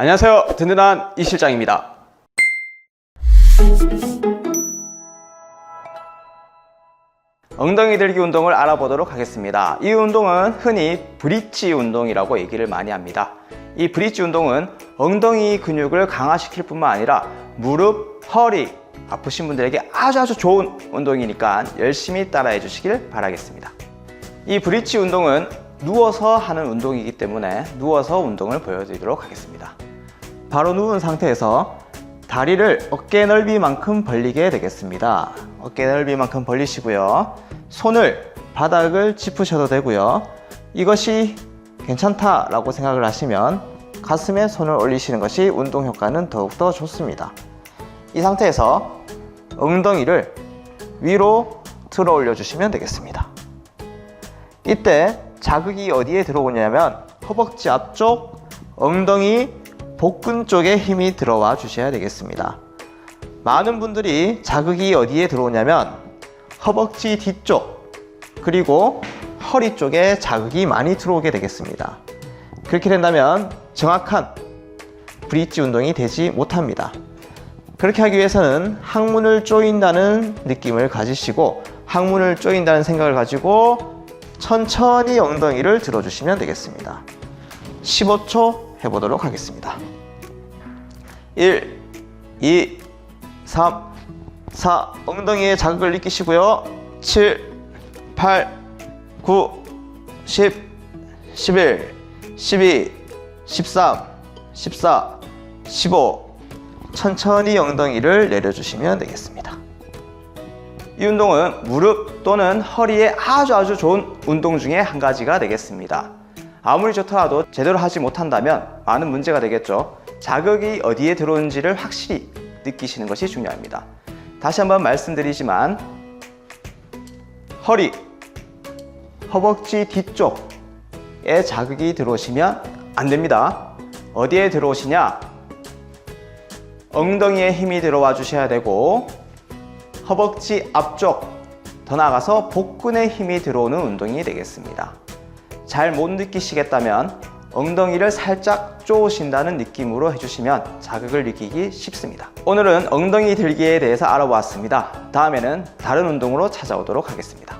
안녕하세요. 든든한 이 실장입니다. 엉덩이 들기 운동을 알아보도록 하겠습니다. 이 운동은 흔히 브릿지 운동이라고 얘기를 많이 합니다. 이 브릿지 운동은 엉덩이 근육을 강화시킬 뿐만 아니라 무릎, 허리 아프신 분들에게 아주 아주 좋은 운동이니까 열심히 따라해 주시길 바라겠습니다. 이 브릿지 운동은 누워서 하는 운동이기 때문에 누워서 운동을 보여드리도록 하겠습니다. 바로 누운 상태에서 다리를 어깨 넓이만큼 벌리게 되겠습니다. 어깨 넓이만큼 벌리시고요. 손을 바닥을 짚으셔도 되고요. 이것이 괜찮다라고 생각을 하시면 가슴에 손을 올리시는 것이 운동 효과는 더욱더 좋습니다. 이 상태에서 엉덩이를 위로 들어 올려 주시면 되겠습니다. 이때 자극이 어디에 들어오냐면 허벅지 앞쪽 엉덩이 복근 쪽에 힘이 들어와 주셔야 되겠습니다. 많은 분들이 자극이 어디에 들어오냐면 허벅지 뒤쪽 그리고 허리 쪽에 자극이 많이 들어오게 되겠습니다. 그렇게 된다면 정확한 브릿지 운동이 되지 못합니다. 그렇게 하기 위해서는 항문을 조인다는 느낌을 가지시고 항문을 조인다는 생각을 가지고 천천히 엉덩이를 들어주시면 되겠습니다. 15초 해보도록 하겠습니다. 1, 2, 3, 4 엉덩이에 자극을 느끼시고요. 7, 8, 9, 10, 11, 12, 13, 14, 15 천천히 엉덩이를 내려주시면 되겠습니다. 이 운동은 무릎 또는 허리에 아주 아주 좋은 운동 중에 한 가지가 되겠습니다. 아무리 좋더라도 제대로 하지 못한다면 많은 문제가 되겠죠. 자극이 어디에 들어오는지를 확실히 느끼시는 것이 중요합니다. 다시 한번 말씀드리지만 허리, 허벅지 뒤쪽에 자극이 들어오시면 안 됩니다. 어디에 들어오시냐? 엉덩이에 힘이 들어와 주셔야 되고 허벅지 앞쪽 더 나아가서 복근에 힘이 들어오는 운동이 되겠습니다. 잘 못 느끼시겠다면 엉덩이를 살짝 쪼으신다는 느낌으로 해주시면 자극을 느끼기 쉽습니다. 오늘은 엉덩이 들기에 대해서 알아보았습니다. 다음에는 다른 운동으로 찾아오도록 하겠습니다.